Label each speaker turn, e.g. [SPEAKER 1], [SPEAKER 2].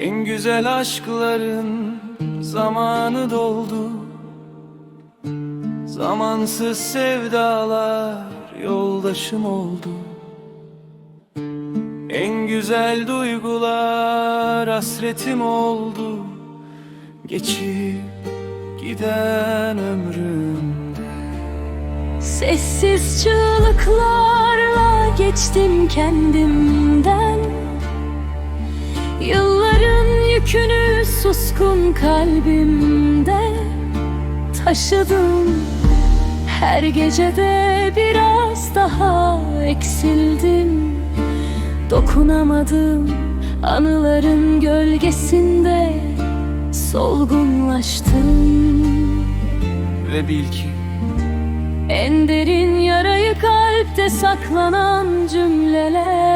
[SPEAKER 1] En güzel aşkların zamanı doldu. Zamansız sevdalar yoldaşım oldu. En güzel duygular hasretim oldu. Geçip giden ömrümde
[SPEAKER 2] Sessiz çığlıklarla geçtim kendimden yükünü suskun kalbimde taşıdım. Her gecede biraz daha eksildim. Dokunamadım anıların gölgesinde solgunlaştım.
[SPEAKER 1] Ve bil ki
[SPEAKER 2] En derin yarayı kalpte saklanan cümleler